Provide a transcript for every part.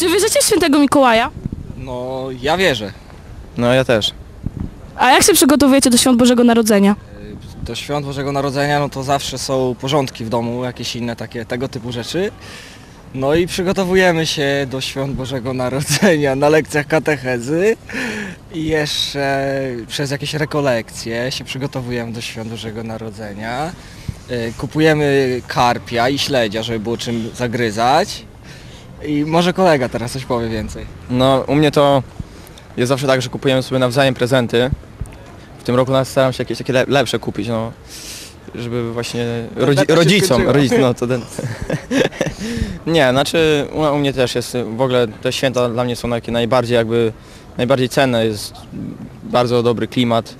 Czy wierzycie w świętego Mikołaja? No, ja wierzę. No ja też. A jak się przygotowujecie do świąt Bożego Narodzenia? Do świąt Bożego Narodzenia, no to zawsze są porządki w domu, jakieś inne takie tego typu rzeczy. No i przygotowujemy się do świąt Bożego Narodzenia na lekcjach katechezy i jeszcze przez jakieś rekolekcje się przygotowujemy do świąt Bożego Narodzenia. Y, Kupujemy karpia i śledzia, żeby było czym zagryzać. I może kolega teraz coś powie więcej. No u mnie to jest zawsze tak, że kupujemy sobie nawzajem prezenty. W tym roku nas staram się jakieś takie le- lepsze kupić, no. Żeby właśnie rodzi- beta się rodzicom, skończyła. rodzicom, no to ten... Nie, znaczy u, u mnie też jest, w ogóle te święta dla mnie są takie najbardziej jakby, najbardziej cenne, jest bardzo dobry klimat,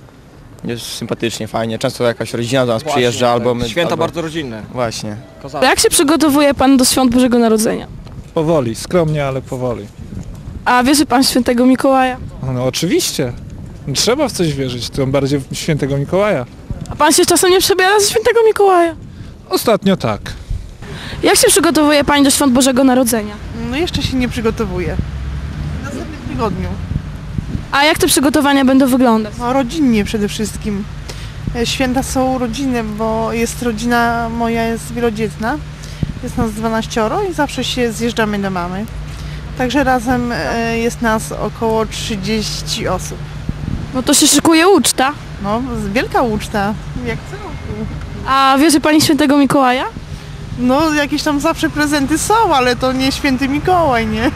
jest sympatycznie, fajnie, często jakaś rodzina do nas przyjeżdża Właśnie, albo tak. my... Święta albo... bardzo rodzinne. Właśnie. Kozackie. Jak się przygotowuje pan do świąt Bożego Narodzenia? Powoli, skromnie, ale powoli. A wierzy pan w świętego Mikołaja? No oczywiście. Trzeba w coś wierzyć, tym bardziej w świętego Mikołaja. A pan się czasem nie przebiera ze świętego Mikołaja? Ostatnio tak. Jak się przygotowuje pani do świąt Bożego Narodzenia? No jeszcze się nie przygotowuję. W następnym tygodniu. A jak te przygotowania będą wyglądać? No, rodzinnie przede wszystkim. E, Święta są rodzinne, bo jest rodzina moja jest wielodzietna. Jest nas 12 i zawsze się zjeżdżamy do mamy. Także razem e, jest nas około 30 osób. No to się szykuje uczta. No, wielka uczta. Jak co roku. A wierzy pani świętego Mikołaja? No, jakieś tam zawsze prezenty są, ale to nie święty Mikołaj, nie?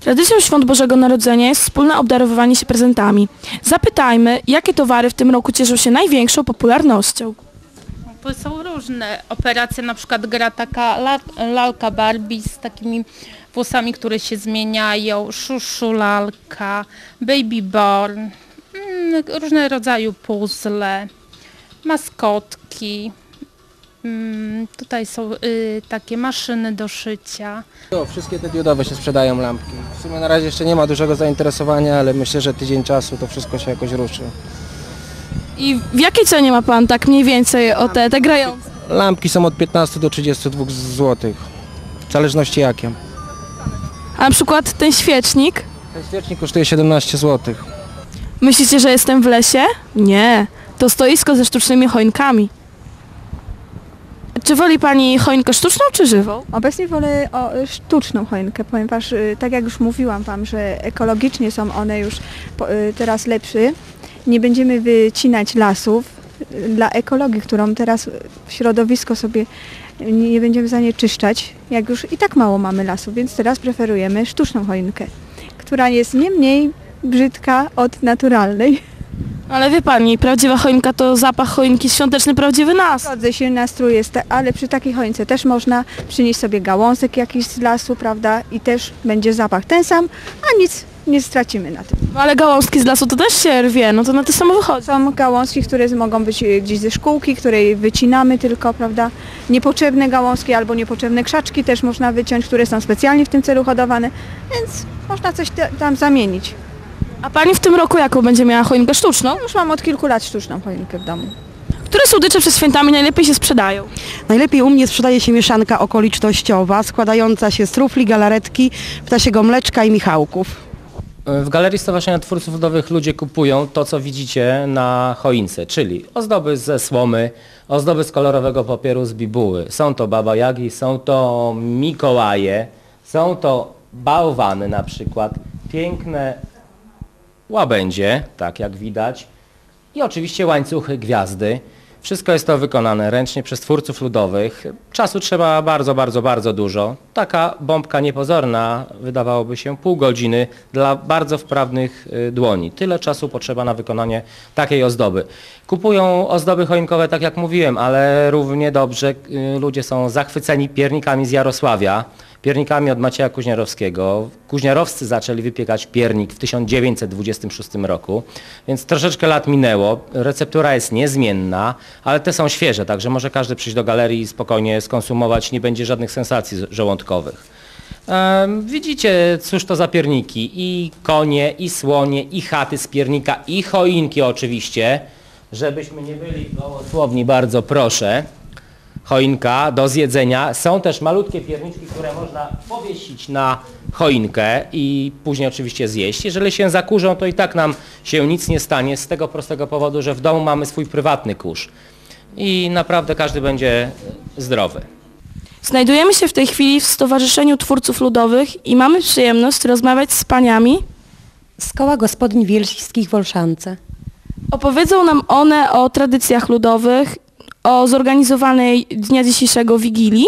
Tradycją świąt Bożego Narodzenia jest wspólne obdarowywanie się prezentami. Zapytajmy, jakie towary w tym roku cieszą się największą popularnością. Są różne operacje, na przykład gra taka la, lalka Barbie z takimi włosami, które się zmieniają, szuszu lalka, baby born, mm, różne rodzaju puzzle, maskotki. Mm, tutaj są y, takie maszyny do szycia. No, wszystkie te diodowe się sprzedają lampki. W sumie na razie jeszcze nie ma dużego zainteresowania, ale myślę, że tydzień czasu to wszystko się jakoś ruszy. I w jakiej cenie ma pan tak mniej więcej o te, te grające? Lampki są od 15 do 32 zł. W zależności jakie. A na przykład ten świecznik? Ten świecznik kosztuje 17 zł. Myślicie, że jestem w lesie? Nie. To stoisko ze sztucznymi choinkami. Czy woli pani choinkę sztuczną czy żywą? Obecnie wolę o, sztuczną choinkę, ponieważ y, tak jak już mówiłam Wam, że ekologicznie są one już po, y, teraz lepsze. Nie będziemy wycinać lasów y, dla ekologii, którą teraz środowisko sobie nie będziemy zanieczyszczać, jak już i tak mało mamy lasów, więc teraz preferujemy sztuczną choinkę, która jest nie mniej brzydka od naturalnej. Ale wie pani, prawdziwa choinka to zapach choinki świąteczny, prawdziwy nas. Zgodzę się, nastrój jest, ale przy takiej choince też można przynieść sobie gałązek jakiś z lasu, prawda? I też będzie zapach ten sam, a nic nie stracimy na tym. No ale gałązki z lasu to też się rwie, no to na to samo wychodzi. Są gałązki, które mogą być y, gdzieś ze szkółki, które wycinamy tylko, prawda? Niepotrzebne gałązki albo niepotrzebne krzaczki też można wyciąć, które są specjalnie w tym celu hodowane, więc można coś tam zamienić. A pani w tym roku jaką będzie miała choinkę sztuczną? Już mam od kilku lat sztuczną choinkę w domu. Które słodycze przed świętami najlepiej się sprzedają? Najlepiej u mnie sprzedaje się mieszanka okolicznościowa składająca się z trufli, galaretki, ptasiego mleczka i michałków. W Galerii Stowarzyszenia Twórców Ludowych ludzie kupują to, co widzicie na choince, czyli ozdoby ze słomy, ozdoby z kolorowego papieru z bibuły. Są to Baba Jagi, są to Mikołaje, są to bałwany na przykład, piękne łabędzie, tak jak widać, i oczywiście łańcuchy, gwiazdy. Wszystko jest to wykonane ręcznie przez twórców ludowych. Czasu trzeba bardzo, bardzo, bardzo dużo. Taka bombka niepozorna wydawałoby się pół godziny dla bardzo wprawnych y, dłoni. Tyle czasu potrzeba na wykonanie takiej ozdoby. Kupują ozdoby choinkowe, tak jak mówiłem, ale równie dobrze y, ludzie są zachwyceni piernikami z Jarosławia, piernikami od Macieja Kuźniarowskiego. Kuźniarowscy zaczęli wypiekać piernik w 1926 roku, więc troszeczkę lat minęło. Receptura jest niezmienna, ale te są świeże, także może każdy przyjść do galerii i spokojnie skonsumować, nie będzie żadnych sensacji żołądkowych. Widzicie, cóż to za pierniki? I konie, i słonie, i chaty z piernika, i choinki oczywiście. Żebyśmy nie byli gołosłowni, bardzo proszę. Choinka do zjedzenia. Są też malutkie pierniczki, które można powiesić na choinkę i później oczywiście zjeść. Jeżeli się zakurzą, to i tak nam się nic nie stanie z tego prostego powodu, że w domu mamy swój prywatny kurz i naprawdę każdy będzie zdrowy. Znajdujemy się w tej chwili w Stowarzyszeniu Twórców Ludowych i mamy przyjemność rozmawiać z paniami. Z koła gospodyń wiejskich w Olszance. Opowiedzą nam one o tradycjach ludowych, o zorganizowanej dnia dzisiejszego Wigilii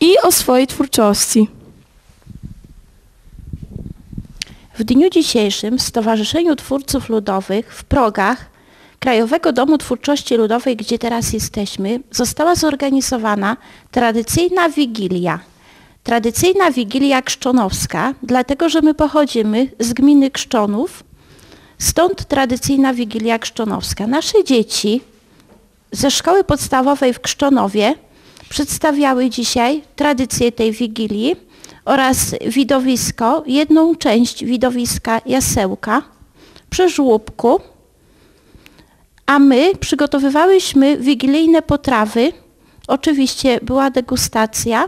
i o swojej twórczości. W dniu dzisiejszym w Stowarzyszeniu Twórców Ludowych w Progach Krajowego Domu Twórczości Ludowej, gdzie teraz jesteśmy, została zorganizowana tradycyjna Wigilia. Tradycyjna Wigilia Krzczonowska, dlatego że my pochodzimy z gminy Krzczonów, stąd tradycyjna Wigilia Krzczonowska. Nasze dzieci ze szkoły podstawowej w Krzczonowie przedstawiały dzisiaj tradycję tej Wigilii oraz widowisko, jedną część widowiska Jasełka przy żłóbku, a my przygotowywałyśmy wigilijne potrawy. Oczywiście była degustacja.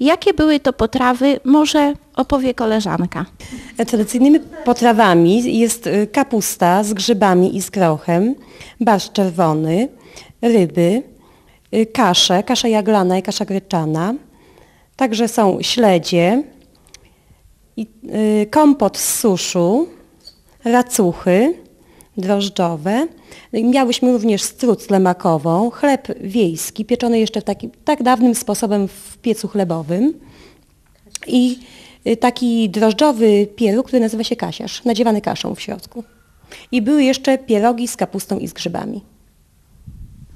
Jakie były to potrawy, może opowie koleżanka. Tradycyjnymi potrawami jest y, kapusta z grzybami i z krochem, barszcz czerwony, ryby, y, kasze, kasza jaglana i kasza gryczana. Także są śledzie, kompot z suszu, racuchy drożdżowe. Miałyśmy również struclę makową, chleb wiejski, pieczony jeszcze takim tak dawnym sposobem w piecu chlebowym i taki drożdżowy pieróg, który nazywa się kasiarz, nadziewany kaszą w środku. I były jeszcze pierogi z kapustą i z grzybami.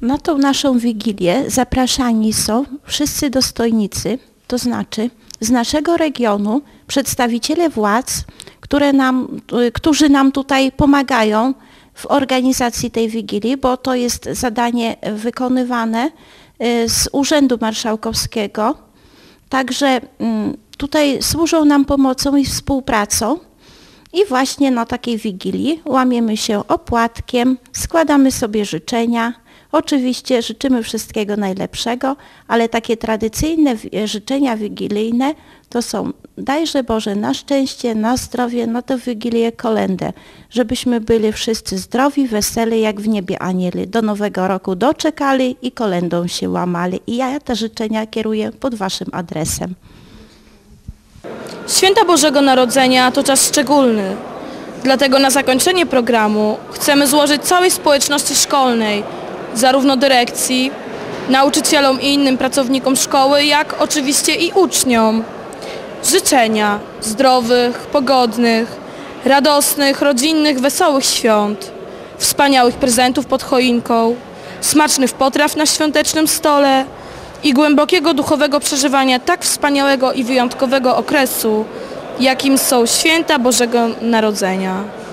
Na tą naszą wigilię zapraszani są wszyscy dostojnicy, to znaczy z naszego regionu przedstawiciele władz, które nam, y, którzy nam tutaj pomagają w organizacji tej wigilii, bo to jest zadanie wykonywane y, z Urzędu Marszałkowskiego. Także mm, tutaj służą nam pomocą i współpracą. I właśnie na takiej wigilii łamiemy się opłatkiem, składamy sobie życzenia. Oczywiście życzymy wszystkiego najlepszego, ale takie tradycyjne życzenia wigilijne to są dajże Boże na szczęście, na zdrowie, na tę wigilię kolendę, żebyśmy byli wszyscy zdrowi, weseli jak w niebie anieli, do nowego roku doczekali i kolendą się łamali. I ja te życzenia kieruję pod Waszym adresem. Święta Bożego Narodzenia to czas szczególny. Dlatego na zakończenie programu chcemy złożyć całej społeczności szkolnej, zarówno dyrekcji, nauczycielom i innym pracownikom szkoły, jak oczywiście i uczniom, życzenia zdrowych, pogodnych, radosnych, rodzinnych, wesołych świąt, wspaniałych prezentów pod choinką, smacznych potraw na świątecznym stole i głębokiego duchowego przeżywania tak wspaniałego i wyjątkowego okresu, jakim są święta Bożego Narodzenia.